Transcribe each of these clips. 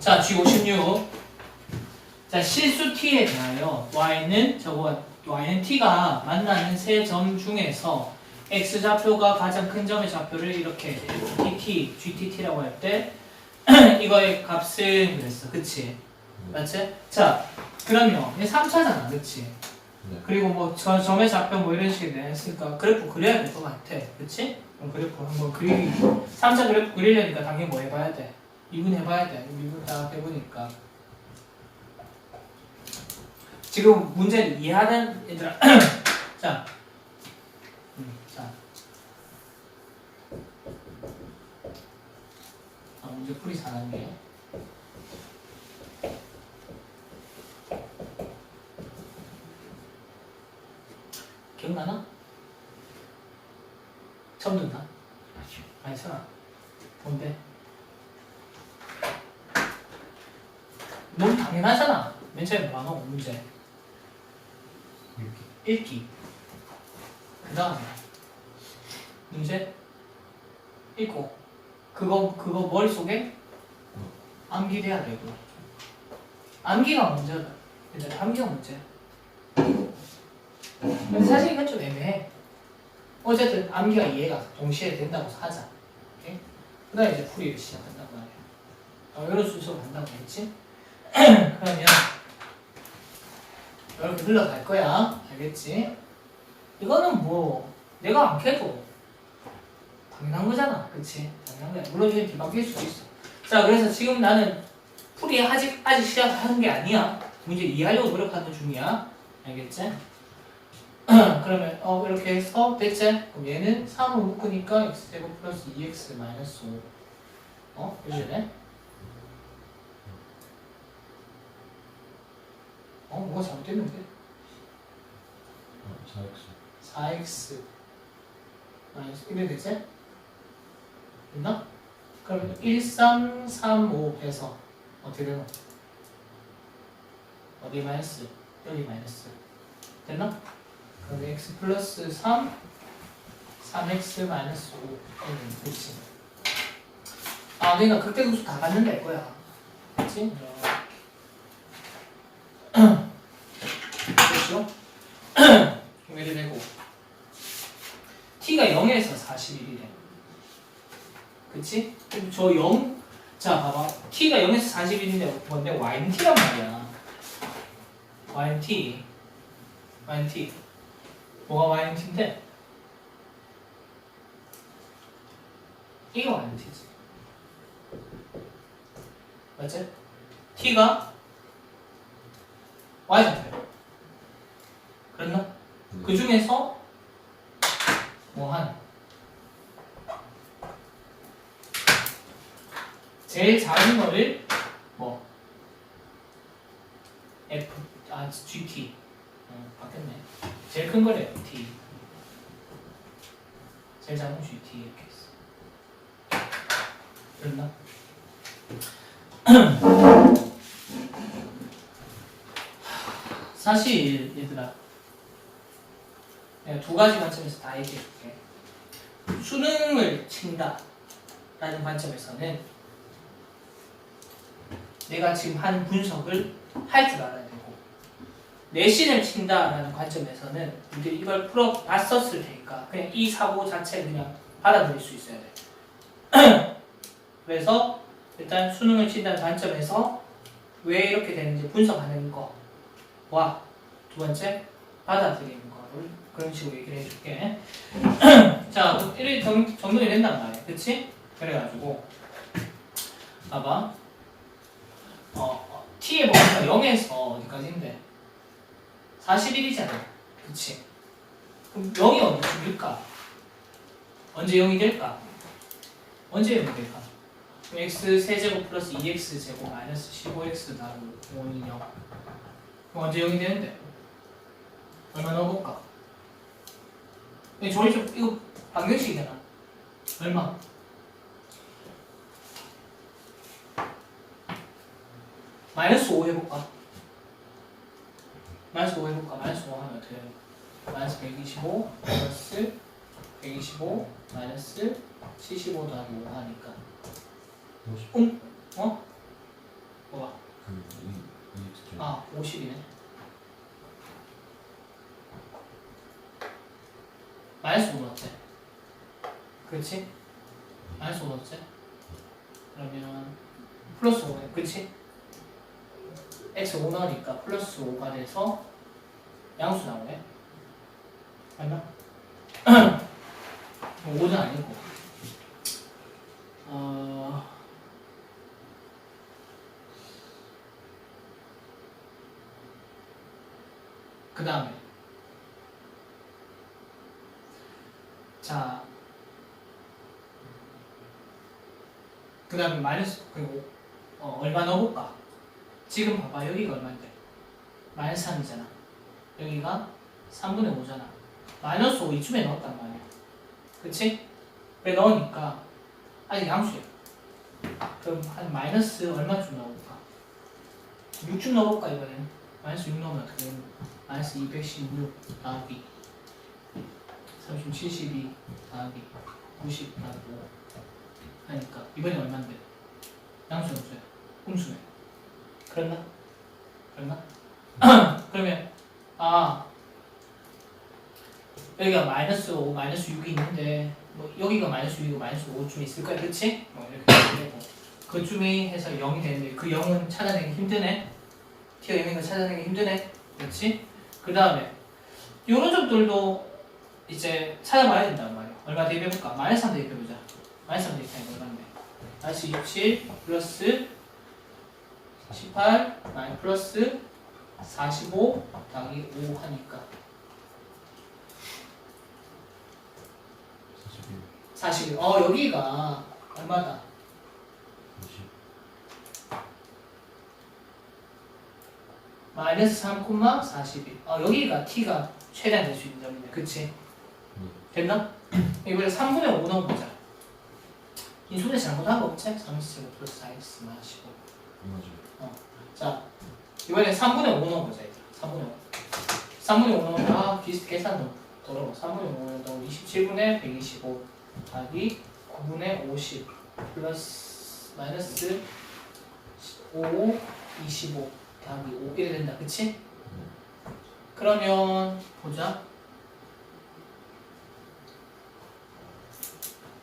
자, G56. 자, 실수 t에 대하여 y는 저거 y는 t가 만나는 세 점 중에서 x 좌표가 가장 큰 점의 좌표를 이렇게 tt, gtt라고 할 때 이거의 값을 그랬어. 그치? 맞지? 자, 그러면 이게 3차잖아. 그치? 네. 그리고 뭐 저, 점의 좌표 뭐 이런 식으로 했으니까 그래프 그려야 될 것 같아. 그치? 그럼 그래프 한번 그리기 3차 그래프 그리려니까 당연히 뭐 해봐야 돼? 미분 해봐야 돼. 미분 딱 해보니까 지금 문제를 이해하는 얘들아 자, 음, 자, 아, 문제 풀이 잘하네. 기억나나? 처음 듣나? 아직 아니잖아. 뭔데? 너무 당연하잖아. 맨 처음에 뭐하노? 문제. 읽기. 그 다음에 문제 읽고 그거 그거 머릿속에 암기돼야 되고 암기가 문제다. 근데 암기가 문제야. 근데 사실 이건 좀 애매해. 어쨌든 암기가 이해가 동시에 된다고 하자. 오케이? 그다음에 이제 풀이를 시작한단 말이야. 어, 이런 순서로 간다고 했지? 그러면 이렇게 흘러갈 거야. 알겠지? 이거는 뭐 내가 안 캐도 당연한 거잖아. 그치? 당연한 거야. 물론 이게 뒤바뀔 수도 있어. 자, 그래서 지금 나는 풀이 아직 아직 시작하는 게 아니야. 문제 이해하려고 노력하는 중이야. 알겠지? 그러면 어 이렇게 해서 됐지? 그럼 얘는 3을 묶으니까 x제곱 플러스 2x 마이너스 5 어? 그지네? 어? 뭐가 잘못됐는데? 어, 4x 4x 마이너스 1이 되지? 됐나? 그러면 1, 3, 3, 5 해서 어떻게 되노? 어디 마이너스? 여기 마이너스 됐나? 그럼 x 플러스 3 3x 마이너스 5 음, 그치 아 그러니까 극대급수 다 이거야 그치? 그렇죠? 그럼 이렇게 되고 t가 0에서 41이래 그치? 그럼 저 0, 자 봐봐. T가 0에서 41인데 뭔데? Y는 t란 말이야. Y는 t. Y는 t. 뭐가 y는 t인데? 이게 y는 t지. 맞지? t가 y 좌표야 그랬나? 그 중에서 뭐한 제일 작은 거를 뭐 F 아 GT 어, 바뀌었네 제일 큰 거를 FT 제일 작은 GT 이렇게 했어 그랬나? 사실 얘들아 내가 두 가지 관점에서 다 얘기해 줄게. 수능을 친다 라는 관점에서는 내가 지금 한 분석을 할 줄 알아야 되고 내신을 친다 라는 관점에서는 이제 이걸 풀어 봤었을 테니까 그냥 이 사고 자체 그냥 받아들일 수 있어야 돼. 그래서 일단 수능을 친다는 관점에서 왜 이렇게 되는지 분석하는 거와 두 번째 받아들이는 거를 그런 식으로 얘기를 해줄게. 자, 1일 정, 정돈이 된단 말이야. 그치? 그래가지고, 봐봐. T에 보니까 0에서 어디까지인데? 41이잖아. 그치? 그럼 0이 어디쯤일까? 언제 0이 될까? 언제 0이 될까? x 세제곱 플러스 2x 제곱 마이너스 15x 나누고 5는 0. 그럼 언제 0이 되는데? 얼마 넣어볼까? 이 조리 좀 이거 방정식이잖아. 얼마? 마이너스 5 해볼까? 마이너스 5 해볼까? 마이너스 5 하면 어떻게 돼? 마이너스 125 플러스 125 마이너스 75 더하기 5 하니까 50 응? 어? 뭐가? 아 50이네 마이너스 5 넣었지? 그렇지? 마이너스 5 넣었지? 그러면 플러스 5네 그치? X 5 넣으니까 플러스 5가 돼서 양수 나오네 맞나? 5는 아니고 어... 그 다음에 자, 그 다음에 마이너스 그리고 어, 얼마 넣어볼까? 지금 봐봐 여기가 얼마인데? 마이너스 3이잖아. 여기가 3분의 5잖아. 마이너스 5 이쯤에 넣었단 말이야. 그치? 왜 넣으니까? 아직 양수야. 그럼 한 마이너스 얼마쯤 넣어볼까? 6쯤 넣어볼까 이번에는? 마이너스 6 넣으면 어떻게 되는? 마이너스 216 더하기. 30, 72 더하기. 90 더하기. 5 하니까 이번에 얼만데? 양수 없어요 음수네 그랬나? 그랬나? 그러면 아 여기가 마이너스 5, 마이너스 6이 있는데 뭐 여기가 마이너스 6이고 마이너스 5쯤 있을 거야 그치? 뭐 이렇게 되고 그쯤이 해서 0이 되는데 그 0은 찾아내기 힘드네 t가 0인 거 찾아내기 힘드네 그렇지? 그 다음에 이런 점들도 이제 찾아봐야 된단 말이야. 얼마 대입해볼까? 마이너스 3 대입해보자. 마이너스 3 대입하니까 얼마인데? 마이너스 27 플러스 18 마이 플러스 45 더하기 5 하니까 41 41. 어 여기가 얼마다? 50 마이너스 3, 41. 어 여기가 t가 최대한 될 수 있는 점이네. 그치? 음. 됐나? 이번에 3분의 5 넣어보자. 인수분해 잘못한 거 없지? 3x 플러스 4x 마이너스 15. 자, 이번에 3분의 5 넣어보자. 얘들아. 3분의 5. 3분의 5 넣으면 아, 비슷 계산 좀 더러워. 3분의 5 넣으면 27분의 125 더하기 9분의 50 플러스 마이너스 5, 25 더하기 5 이래 된다. 그치? 그러면 보자.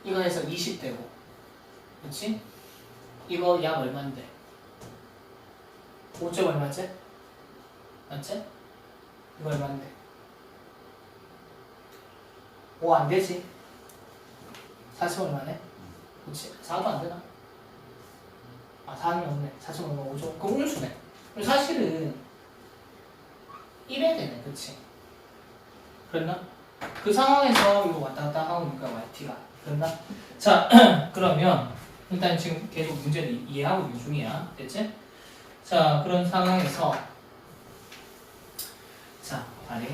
이거 해서 20 되고 그치? 이거 약 얼만데? 5점 얼마지? 맞지? 이거 얼마인데? 5 안 되지? 4점 얼마네? 그치? 4도 안 되나? 아 4는 없네 4점 얼마 5점 그럼 음수네 그럼 사실은 1해야 되네 그치? 그랬나? 그 상황에서 이거 왔다 갔다 하고 있니까 yt가 그랬나? 자 그러면 일단 지금 계속 문제를 이- 이해하고 있는 중이야 됐지? 자 그런 상황에서 자 아니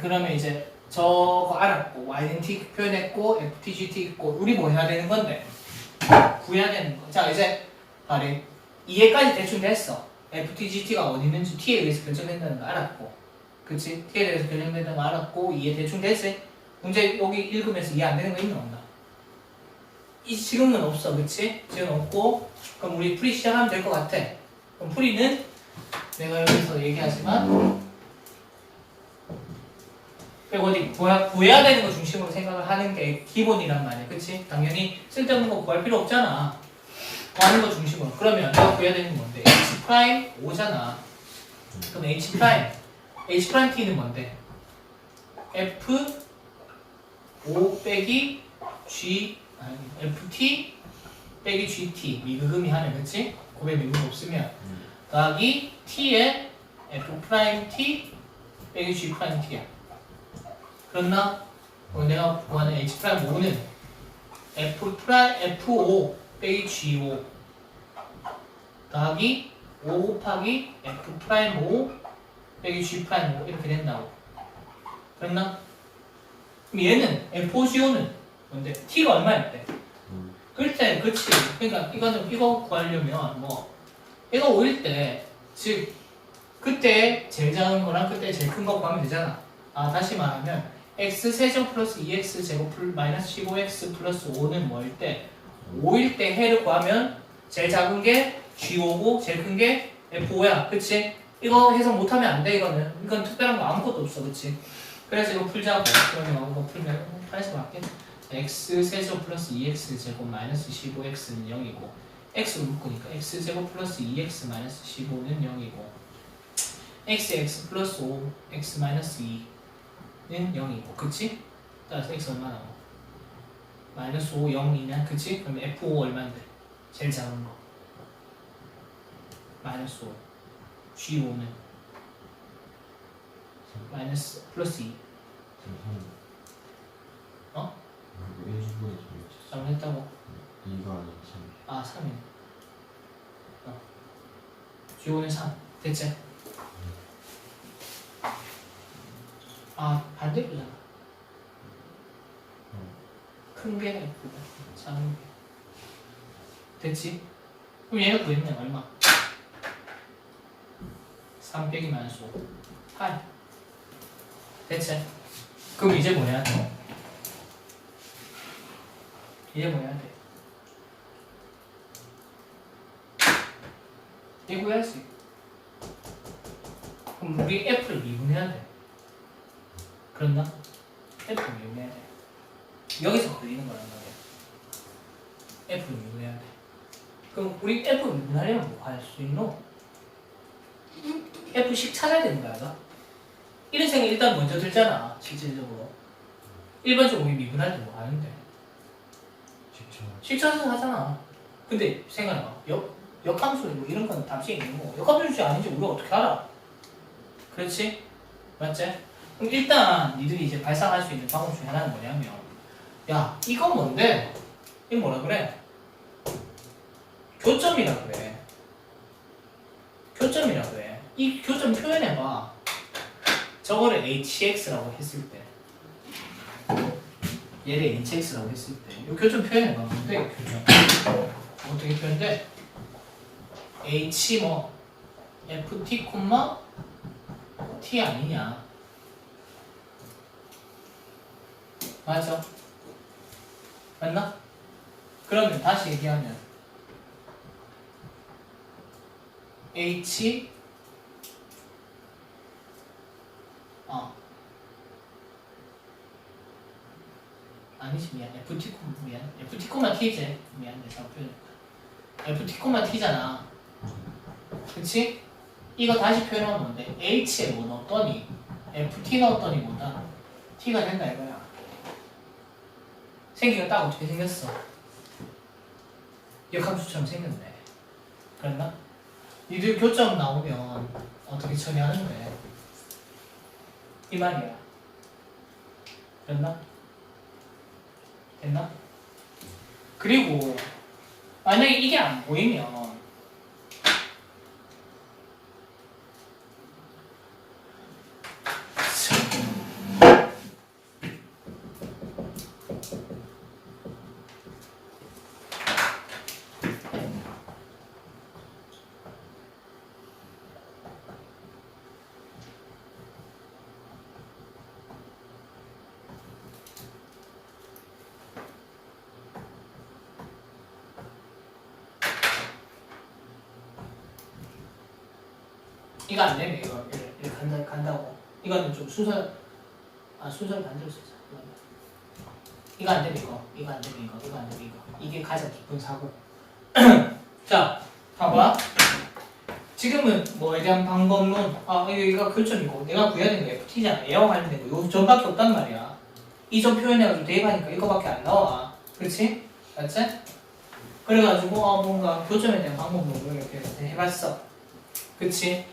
그러면 이제 저거 알았고 아이덴티 표현했고 FTGT 있고 우리 뭐 해야 되는 건데 구해야 되는 거 자 이제 아니 이해까지 대충 됐어 FTGT가 어디 있는지 T에 의해서 결정된다는 거 알았고 그치? T에 대해서 결정된다는 거 알았고 이해 대충 됐지? 문제 여기 읽으면서 이해 안 되는 거 있나 없나? 이 지금은 없어 그치? 지금 없고 그럼 우리 풀이 시작하면 될 것 같아 그럼 풀이는 내가 여기서 얘기하지만 그리고 어디 구해야, 구해야 되는 거 중심으로 생각을 하는 게 기본이란 말이야 그치? 당연히 쓸데없는 거 구할 필요 없잖아 구하는 거 중심으로 그러면 내가 구해야 되는 건 뭔데? H 프라임 5잖아 그럼 H 프라임 H 프라임 T는 뭔데? F 5 빼기 G FT 빼기 GT 미그금이 하네 그치? 곱에 미금 없으면 음. 더하기 T에 F 프라임 T 빼기 G 프라임 T야 그렇나? 그럼 내가 구하는 H 프라임 5는 F 프라임 F5 빼기 G5 더하기 5 곱하기 F 프라임 5 빼기 G 프라임 5 이렇게 된다고 그랬나? 그럼 얘는 F5GO는 뭔데? T가 얼마였대? 음. 그때 그치 그러니까 이거는 이거 구하려면 뭐 이거 5일 때 즉 그때 제일 작은 거랑 그때 제일 큰 거 구하면 되잖아 아 다시 말하면 x 세제곱 플러스 2x 제곱 플- 마이너스 15x 플러스 5는 뭐일 때 5일 때 해를 구하면 제일 작은 게 G5고 제일 큰 게 F5야 그치? 이거 해석 못하면 안 돼 이거는 이건 특별한 거 아무것도 없어 그치? 그래서 이거 풀자고 그러면 이거 풀면 파란색 맞게 x 세제곱 플러스 2x 제곱 마이너스 15x는 0이고 x로 묶으니까 x 제곱 플러스 2x 마이너스 15는 0이고 x x 플러스 5 x 마이너스 2는 0이고 그치? 따라서 x 얼마 나와? 마이너스 5 0이냐 그치? 그럼 f5 얼마인데? 제일 작은 거 마이너스 5 g5는 마이너스 플러스 2 어? 이거 1분의 3이지 잘못했다고 2가 아니라 3아 3이네 어. g5는 3 됐지? 아 반대로잖아 큰게 F다 작은 게 됐지? 그럼 얘가 구했네 얼마? 3 빼기 마이너스 5 8 됐지? 그럼 이제 뭐 돼? 이제 뭐 해야 돼? 이거 해야지 그럼 우리 F를 미분해야 돼 그렇나? F를 미분해야 돼 여기서 걸리는 거란 말이야 F를 미분해야 돼 그럼 우리 F를 미분하려면 뭐 할 수 있노? F씩 찾아야 되는 거야 너? 이런 생각이 일단 먼저 들잖아 실질적으로 일반적으로 우리 미분할 때 뭐 하는데 실천해서 하잖아. 근데 생각해봐. 역, 역함수 뭐 이런 건 답시 있는 거. 역함수인지 아닌지 우리가 어떻게 알아? 그렇지? 맞지? 그럼 일단 니들이 이제 발상할 수 있는 방법 중에 하나는 뭐냐면 야 이건 뭔데? 이거 뭐라 그래? 교점이라 그래. 교점이라 그래. 이 교점 표현해봐. 저거를 hx라고 했을 때 얘를 hx라고 했을 때. 이 교점 표현해봐. 뭔데 이 교점 어떻게 표현돼? h 뭐 ft t 아니냐. 맞아. 맞나? 그러면 다시 얘기하면 h 어 아니지 미안 FT 콤 미안 FT 콤마 T지 미안 내가 표현 FT 콤마 T잖아 그치? 이거 다시 표현하면 뭔데? H에 뭐 넣었더니 FT 넣었더니 뭐다? T가 된다 이거야 생기가 딱 어떻게 생겼어? 역함수처럼 생겼네 그랬나? 니들 교점 나오면 어떻게 처리하는데? 이 말이야 그랬나? 됐나? 그리고 만약에 이게 안 보이면 이거 안 되네 이거. 이렇게, 간다, 간다고. 이거는 좀 순서 아 순서를 반대로 쓰자 이거는. 이거 안 되면 이거. 이거 안 되면 이거. 이거 안 되면 이거. 이게 가장 기쁜 사고. 자 봐봐. 지금은 뭐에 대한 방법론. 아 이거 교점이고. 내가 구해야 되는 게 FT잖아. 얘와 관련된 거. 요 점밖에 없단 말이야. 이 점 표현해가지고 대입하니까 이거밖에 안 나와. 그렇지? 맞지? 그래가지고 어 뭔가 교점에 대한 방법론을 이렇게 해봤어. 그치?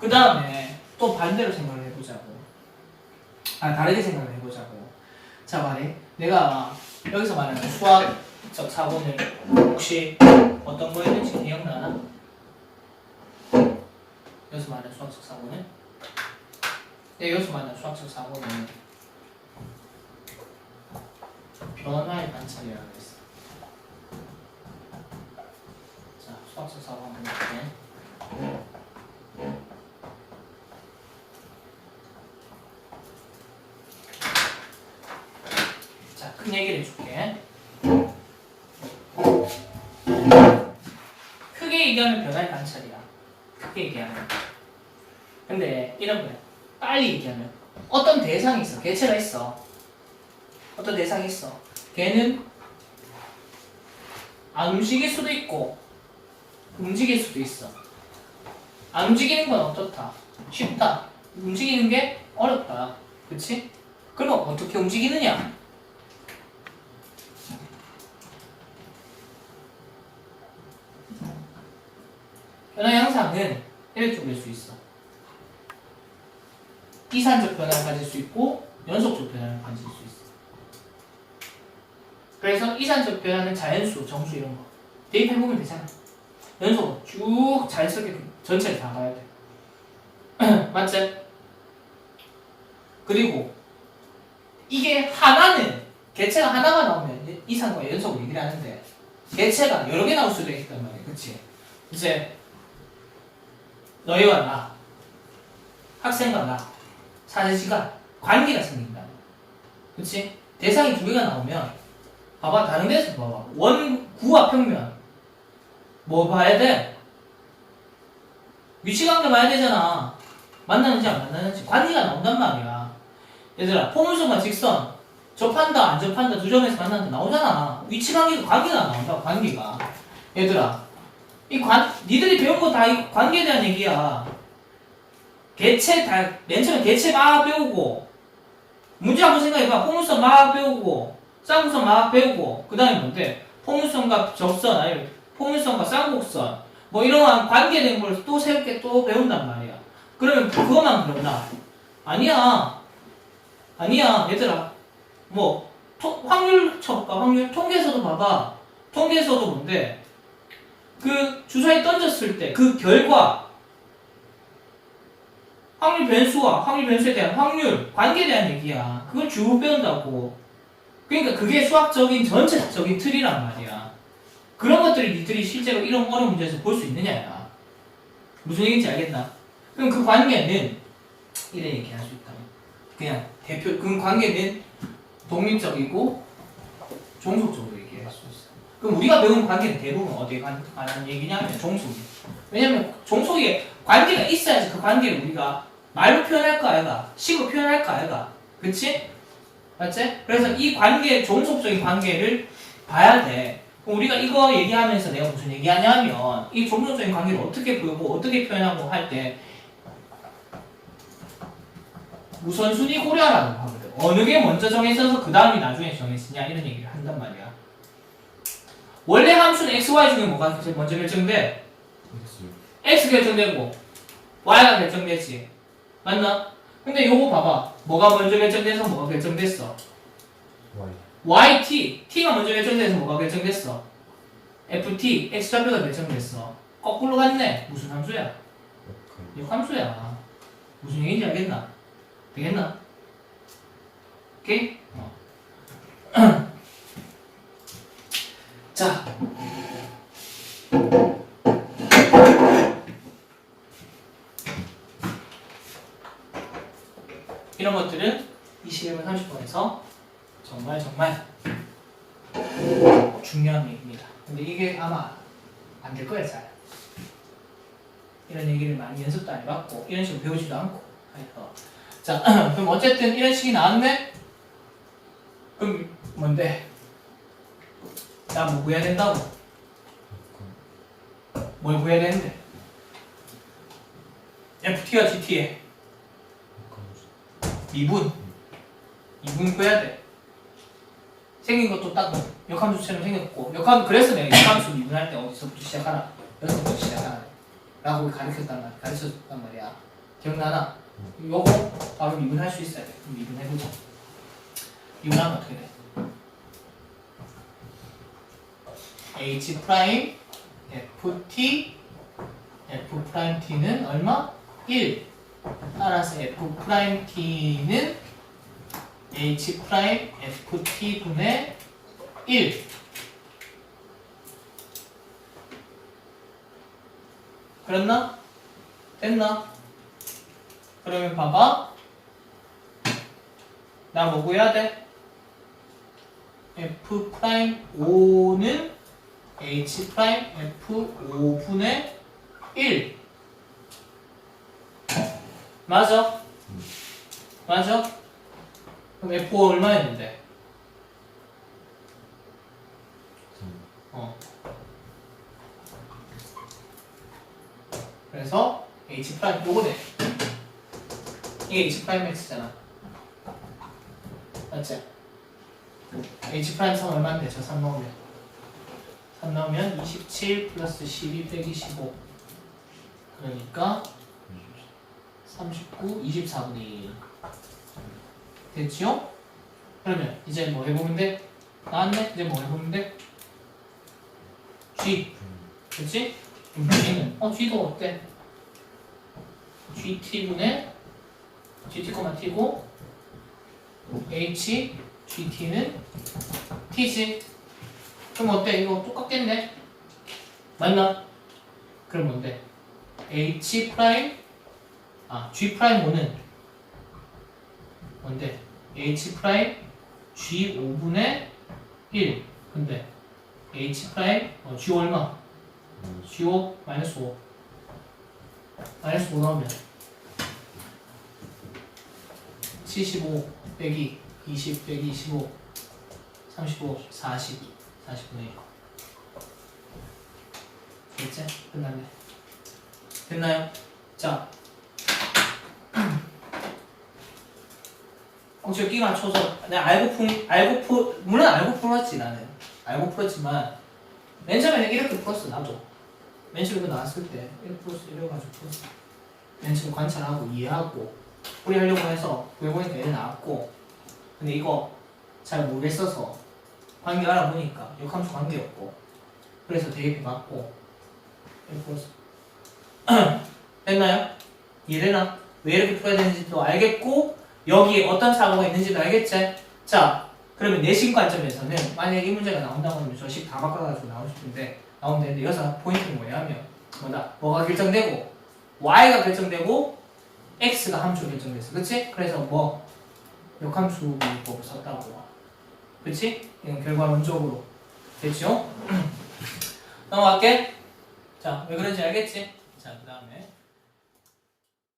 그 다음에 또 반대로 생각을 해보자고. 아, 다르게 생각을 해보자고. 자, 말해. 내가 여기서 말하는 수학적 사고는 혹시 어떤 거였는지 기억나나? 여기서 말하는 수학적 사고는? 네, 여기서 말하는 수학적 사고는 변화의 관찰이라고 했어. 자, 수학적 사고 한번 볼게. 큰 얘기를 해줄게. 크게 얘기하면 변화의 관찰이야. 크게 얘기하면. 근데 이런 거야. 빨리 얘기하면 어떤 대상이 있어. 개체가 있어. 어떤 대상이 있어. 걔는 안 움직일 수도 있고 움직일 수도 있어. 안 움직이는 건 어떻다? 쉽다. 움직이는 게 어렵다. 그치? 그럼 어떻게 움직이느냐? 변화 양상은 이렇게 볼수 있어. 이산적 변화를 가질 수 있고 연속적 변화를 가질 수 있어. 그래서 이산적 변화는 자연수, 정수 이런 거 대입해 보면 되잖아. 연속 쭉 자연스럽게 전체를 다 가야 돼. 맞지? 그리고 이게 하나는 개체가 하나가 나오면 이산과 연속을 얘기를 하는데 개체가 여러 개 나올 수도 있단 말이야. 그치? 이제 너희와 나 학생과 나 시간 관계가 생긴다. 그치? 대상이 두 개가 나오면 봐봐 다른 데서 봐봐 원 구와 평면 뭐 봐야 돼? 위치관계 봐야 되잖아. 만나는지 안 만나는지 관계가 나온단 말이야. 얘들아 포물선과 직선 접한다 안 접한다 두 점에서 만난다 나오잖아. 위치관계가 관계가 나온다 관계가. 얘들아 이 관, 니들이 배운 거 다 이 관계에 대한 얘기야. 개체 다, 맨 처음에 개체 막 배우고, 문제 한번 생각해봐. 포물선 막 배우고, 쌍곡선 막 배우고, 그 다음에 뭔데? 포물선과 접선, 아니, 포물선과 쌍곡선, 뭐 이러한 관계된 걸 또 새롭게 또 배운단 말이야. 그러면 그것만 그러나? 아니야. 아니야, 얘들아. 뭐, 토- 확률 쳐볼까? 확률? 통계에서도 봐봐. 통계에서도 뭔데? 그 주사위 던졌을 때 그 결과 확률 변수와 확률 변수에 대한 확률 관계에 대한 얘기야. 그걸 쭉 배운다고. 그러니까 그게 수학적인 전체적인 틀이란 말이야. 그런 것들을 니들이 실제로 이런 어려운 문제에서 볼 수 있느냐야. 무슨 얘기인지 알겠나? 그럼 그 관계는 이래 얘기 할 수 있다. 그냥 대표 그 관계는 독립적이고 있어. 그럼 우리가 배운 관계는 대부분 어디에 관- 관한 얘기냐면 종속이. 왜냐면 종속에 관계가 있어야지 그 관계를 우리가 말로 표현할까 아이가, 식으로 표현할까 아이가. 그치? 맞지? 그래서 이 관계, 종속적인 관계를 봐야 돼. 그럼 우리가 이거 얘기하면서 내가 무슨 얘기하냐면 이 종속적인 관계를 어떻게 보고 어떻게 표현하고 할 때 우선순위 고려하라고 하거든. 어느 게 먼저 정해져서 그 다음이 나중에 정해지냐 이런 얘기를 한단 말이야. 원래 함수는 x, y 중에 뭐가 먼저 결정돼? X 결정되고 y가 결정되지. 맞나? 근데 요거 봐봐. 뭐가 먼저 결정돼서 뭐가 결정됐어? Y t. t가 먼저 결정돼서 뭐가 결정됐어? f, t. x 좌표가 결정됐어. 거꾸로 갔네. 무슨 함수야? F 이 함수야. 무슨 얘기인지 알겠나? 되겠나? 오케이? 어. 자. 이런 것들은 21분 30분에서 정말 정말 중요한 얘기입니다. 근데 이게 아마 안 될 거야, 잘. 이런 얘기를 많이 연습도 안 해봤고 이런 식으로 배우지도 않고. 해서 자 그럼 어쨌든 이런 식이 나왔네? 그럼 뭔데? 나뭐 구해야 된다고? 뭘 구해야 되는데? FT와 GT에. 미분. 미분 구해야 돼. 생긴 것도 딱 역함수처럼 생겼고 역함 그래서 내가 역함수 미분할 때 어디서부터 시작하나? 여기서부터 시작하나 라고 가르쳤단 말 가르쳤단 말이야. 기억나나? 요거 바로 미분할 수 있어야 돼. 그럼 미분해보자. 미분하면 어떻게 돼? h 프라임 ft f 프라임 t는 얼마? 1. 따라서 f 프라임 t는 h 프라임 ft 분의 1. 그랬나? 됐나? 그러면 봐봐. 나 뭐 구해야 돼? F 프라임 5는 H 프라임 F 5분의 1 맞아? 맞아? 그럼 F5 얼마였는데? 어. 그래서 H 프라임 요거네. 이게 H 프라임 X잖아. 맞지? H 프라임 3 얼마인데 저 3 넣으면 3 넣으면 27 플러스 12 빼기 15 그러니까 39 24분의 1 됐지요? 그러면 이제 뭐 해보면 돼? 나왔네? 이제 뭐 해보면 돼? G? 그럼 G는 어 G도 어때? GT분의 GT, T고 H GT는 T지 그럼 어때? 이거 똑같겠네? 맞나? 그럼 뭔데? H 프라임 아 G 프라임 5는 뭔데? H 프라임 G 5분의 1 근데 H 프라임 어, G 얼마? G 5 마이너스 5 마이너스 5 나오면 75 빼기 20 빼기 25 35 40 40분의 1 됐지? 끝났네. 됐나요? 자. 혹시 끼가 맞춰서 내가 알고 푼 알고 푸 물론 알고 풀었지 나는. 알고 풀었지만 맨 처음에는 이렇게 풀었어 나도 맨 처음에 나왔을 때 이렇게 풀었어 이래가지고 풀었어 맨 처음 관찰하고 이해하고 풀이하려고 해서 구해보니까 얘 나왔고 근데 이거 잘 모르겠어서 관계 알아보니까 역함수 관계였고 그래서 대입이 맞고 이렇게 풀었어 됐나요? 이해되나? 왜 이렇게 풀어야 되는지도 알겠고 여기에 어떤 사고가 있는지도 알겠지? 자 그러면 내신 관점에서는 만약에 이 문제가 나온다고 하면 저식 다 바꿔가지고 나올 수 있는데 나오면 되는데 여기서 포인트는 뭐냐면 뭐다? 뭐가 결정되고 y가 결정되고 x가 함수 결정됐어 그치? 그래서 뭐 역함수 법을 썼다고 그치? 이건 결과론적으로 됐죠? 넘어갈게 자왜 그런지 알겠지? 자그 다음에